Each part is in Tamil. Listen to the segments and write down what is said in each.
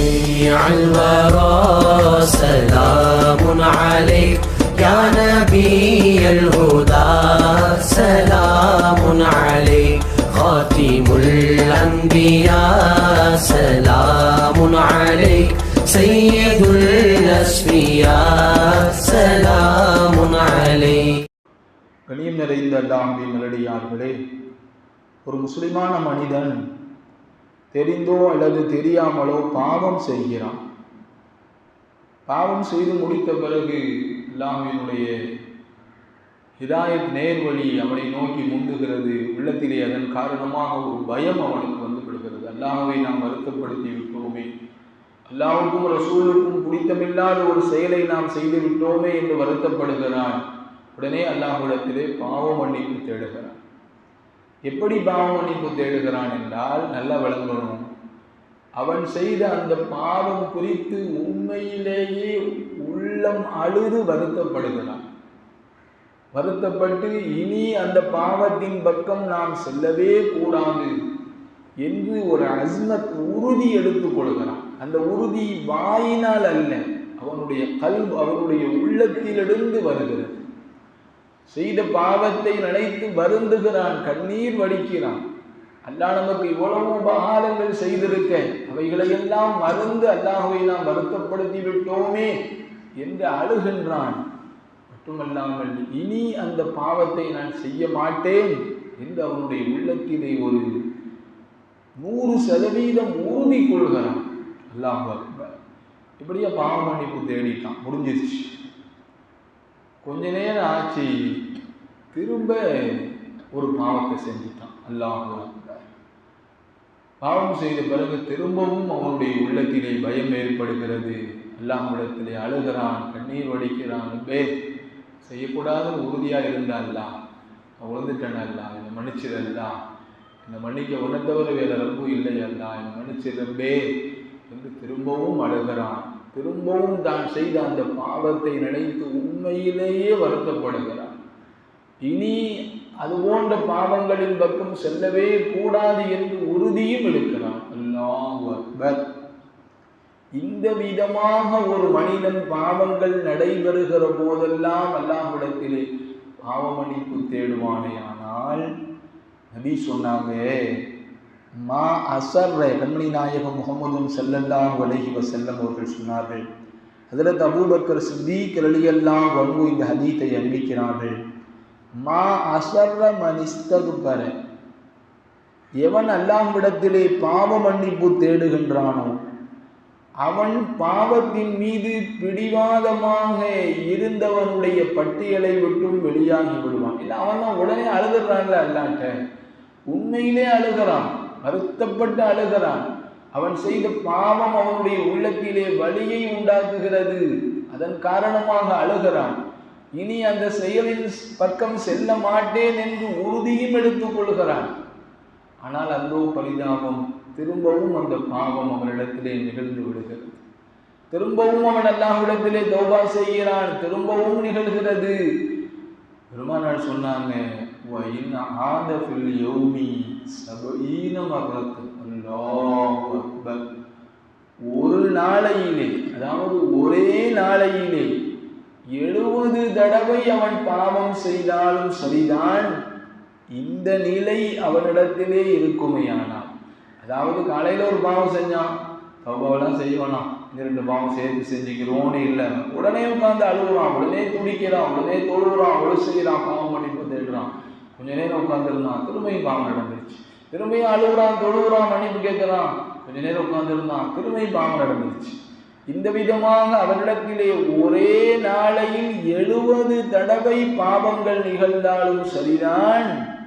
شفيع الورى سلام عليك يا نبي الهدى سلام عليك خاتم الأنبياء سلام عليك سيد الأسفياء سلام عليك கணியம் நிறைந்த அல்லாஹுவின் நல்லடியார்களே ஒரு முஸ்லிமான மனிதன் தெரிந்தோ அல்லது தெரியாமலோ பாவம் செய்கிறான். பாவம் செய்து முடித்த பிறகு அல்லாஹுவினுடைய ஹிதாயத் நேர்வழி அவனை நோக்கி முந்துகிறது. உள்ளத்திலே அதன் காரணமாக ஒரு பயம் அவனுக்கு வந்து விடுகிறது. அல்லாமவை நாம் வருத்தப்படுத்தி விட்டோமே. அல்லாஹுக்கும் ரசூலுக்கும் பிடித்தமில்லாத ஒரு செயலை நாம் செய்து விட்டோமே என்று வருத்தப்படுகிறான். உடனே அல்லாஹ்விடத்திலே பாவம் மன்னிப்பு தேடுகிறான். எப்படி பாவ மன்னிப்பு தேடுகிறான் என்றால் நல்லா விளங்கணும் அவன் செய்த அந்த பாவம் குறித்து உண்மையிலேயே உள்ளம் அழுது வருத்தப்படுகிறான். வருத்தப்பட்டு இனி அந்த பாவத்தின் பக்கம் நாம் செல்லவே கூடாது என்று ஒரு அஸ்மத் உறுதி எடுத்துக் கொள்கிறான். அந்த உறுதி வாயினால் அல்ல அவனுடைய கல் அவனுடைய உள்ளத்திலிருந்து வருகிறது. செய்த பாவத்தை நினைத்து வருந்துகிறான் கண்ணீர் வடிக்கிறான். அல்லாஹ் நமக்கு இவ்வளவு உபகாரங்கள் செய்திருக்க அவைகளையெல்லாம் மறந்து அல்லாஹுவை நாம் வருத்தப்படுத்தி விட்டோமே என்று அழுகின்றான். மட்டுமல்லாமல் இனி அந்த பாவத்தை நான் செய்ய மாட்டேன் என்று அவனுடைய உள்ளத்திலே ஒரு நூறு சதவீதம் உறுதி கொள்கிறான். அல்லாஹ் இப்படியே பாவ மன்னிப்பு தேடிட்டான். முடிஞ்சிருச்சு. கொஞ்ச நேரம் ஆச்சு திரும்ப ஒரு பாவத்தை செஞ்சிட்டான். அல்லாஹ் பாவம் செய்த பிறகு திரும்பவும் அவனுடைய உள்ளத்திலே பயம் ஏற்படுகிறது. அல்லாஹ்விடத்திலே அழுகிறான் கண்ணீர் வடிக்கிறான். பே செய்யக்கூடாதுன்னு உறுதியாக இருந்தால்லா நான் விழுந்துட்டேன் அல்லா. என்னை மன்னிச்சிடல்லா என்னை மன்னிக்க உணர்ந்தவர் தவிர வேற ரப்பு இல்லை அல்லா. என்னை மன்னிச்சிடம்பே என்று திரும்பவும் அழுகிறான். திரும்பவும் தான் செய்த அந்த பாவத்தை நினைத்து உண்மையிலேயே வருத்தப்படுகிறான். இனி அது போன்ற பாவங்களின் பக்கம் செல்லவே கூடாது என்று உறுதியும் இருக்கிறான் அல்லாஹ் அக்பர். இந்த விதமாக ஒரு மனிதன் பாவங்கள் நடைபெறுகிற போதெல்லாம் அல்லாஹ்விடத்திலே பாவ தேடுவானே. ஆனால் நபி சொன்னாங்க மா அசர்ற கண்மணி நாயகம் முகமதும் செல்லல்லாம் வலகி செல்லம் அவர்கள் சொன்னார்கள். அதில் அபூபக்கர் சித்திக் ரலியெல்லாம் வன்பு இந்த ஹதீத்தை அறிவிக்கிறார்கள் மா அசர்ற மனிஸ்தகு பர எவன் அல்லாஹ்விடத்திலே பாவ மன்னிப்பு தேடுகின்றானோ அவன் பாவத்தின் மீது பிடிவாதமாக இருந்தவனுடைய பட்டியலை விட்டும் வெளியாகி விடுவான். இல்லை அவன் தான் உடனே அழுதுறான்ல அல்லாட்ட உண்மையிலே அழுகிறான். வருத்தப்பட்டு அழுகிறான். அவன் செய்த பாவம் அவனுடைய உள்ளத்திலே வலியை உண்டாக்குகிறது. அதன் காரணமாக அழுகிறான். இனி அந்த செயலின் பக்கம் செல்ல மாட்டேன் என்று உறுதியும் எடுத்துக் கொள்கிறான். ஆனால் அந்தோ பரிதாபம் திரும்பவும் அந்த பாவம் அவனிடத்திலே நிகழ்ந்து விடுகிறது. திரும்பவும் அவன் அல்லாஹ்விடத்திலே தௌபா செய்கிறான். திரும்பவும் நிகழ்கிறது. பெருமானார் சொன்னாங்க "வஇன் மரணத்து அல்லாஹ் ஒரு நாளையிலே அதாவது ஒரே நாளையிலே எழுபது தடவை அவன் பாவம் செய்தாலும் சரிதான். இந்த நிலை அவனிடத்திலே இருக்குமேயானால் அதாவது காலையில் ஒரு பாவம் செஞ்சான் தௌபாவெல்லாம் செய்வானா? இந்த ரெண்டு பாவம் சேர்த்து செஞ்சுக்கிறோன்னு இல்லை. உடனே உட்காந்து அழுகுறான் உடனே துடிக்கிறான் உடனே தொழுகிறான் அவ்வளோ செய்கிறான் பாவம் பண்ணி கொஞ்ச நேரம் உட்காந்துருந்தான் திரும்பியும் பாவம் நடந்துருச்சு. திரும்பியும் அழுகுறான் தொழுகுறான் மன்னிப்பு கேட்குறான். கொஞ்ச நேரம் உட்காந்துருந்தான் திரும்பியும் பாவம் நடந்துருச்சு. இந்த விதமாக அவரிடத்திலே ஒரே நாளையில் எழுபது தடவை பாவங்கள் நிகழ்ந்தாலும் சரிதான்.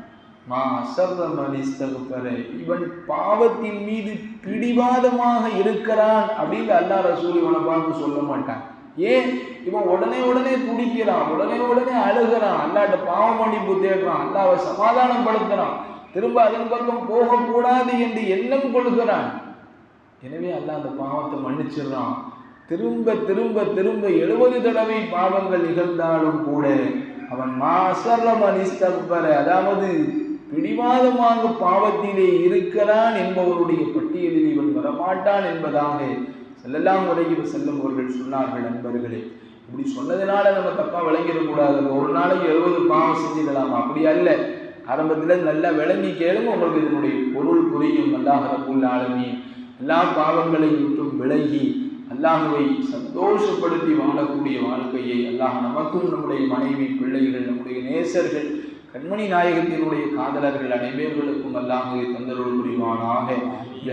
மா அசர்ற மனிஸ்தகுப்பர இவன் பாவத்தின் மீது பிடிவாதமாக இருக்கிறான் அப்படின்னு அல்லா ரசூல் இவனை பார்த்து சொல்ல மாட்டான். ஏன்? இவன் உடனே உடனே துடிக்கிறான் உடனே உடனே அழுகிறான். அல்லாட்ட பாவ மன்னிப்பு தேடுறான் அல்லாவை சமாதானப்படுத்துறான். திரும்ப அதன் பக்கம் போகக்கூடாது என்று எண்ணம் கொள்கிறான். எனவே அல்லாஹ் அந்த பாவத்தை மன்னிச்சிடுறான். திரும்ப திரும்ப திரும்ப எழுபது தடவை பாவங்கள் நிகழ்ந்தாலும் கூட அவன் மாசரம் அனிஸ்தப்பர அதாவது பிடிவாதமாக பாவத்திலே இருக்கிறான் என்பவருடைய பட்டியலில் இவன் வரமாட்டான் என்பதாக செல்லலாம் வரைக்கும் செல்லும் அவர்கள் சொன்னார்கள் நண்பர்களே. இப்படி சொன்னதுனால நம்ம தப்பா விளங்கிடக்கூடாது ஒரு நாளைக்கு எழுபது பாவம் செஞ்சிடலாமா. அப்படி அல்ல. ஆரம்பத்தில் நல்லா விளங்கி கேளுங்க உங்களுக்கு இதனுடைய பொருள் புரியும். அல்லாஹ் ரபுல் ஆலமி எல்லா பாவங்களையும் விட்டும் விலகி அல்லாஹுவை சந்தோஷப்படுத்தி வாழக்கூடிய வாழ்க்கையை அல்லாஹ் நமக்கும் நம்முடைய மனைவி பிள்ளைகள் நம்முடைய நேசர்கள் கண்மணி நாயகத்தினுடைய காதலர்கள் அனைவர்களுக்கும் அல்லாஹுவை தந்தருள் புரிவானாக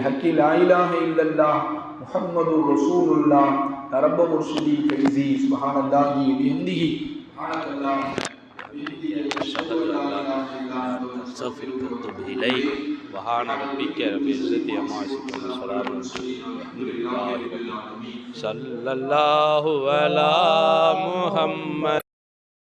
ஹக்கி லாயிலாக இல்லல்லாஹ் முஹம்மது ரசூலுல்லா தரப்ப முர்ஷிதி கைசி சுபஹானல்லாஹி பிஹம்திஹி சுபஹானல்லாஹ் أستغفرك وأتوب إليك وهان ربك رب العزة عما يصفون وسلام الحمد لله رب العالمين صلى الله على محمد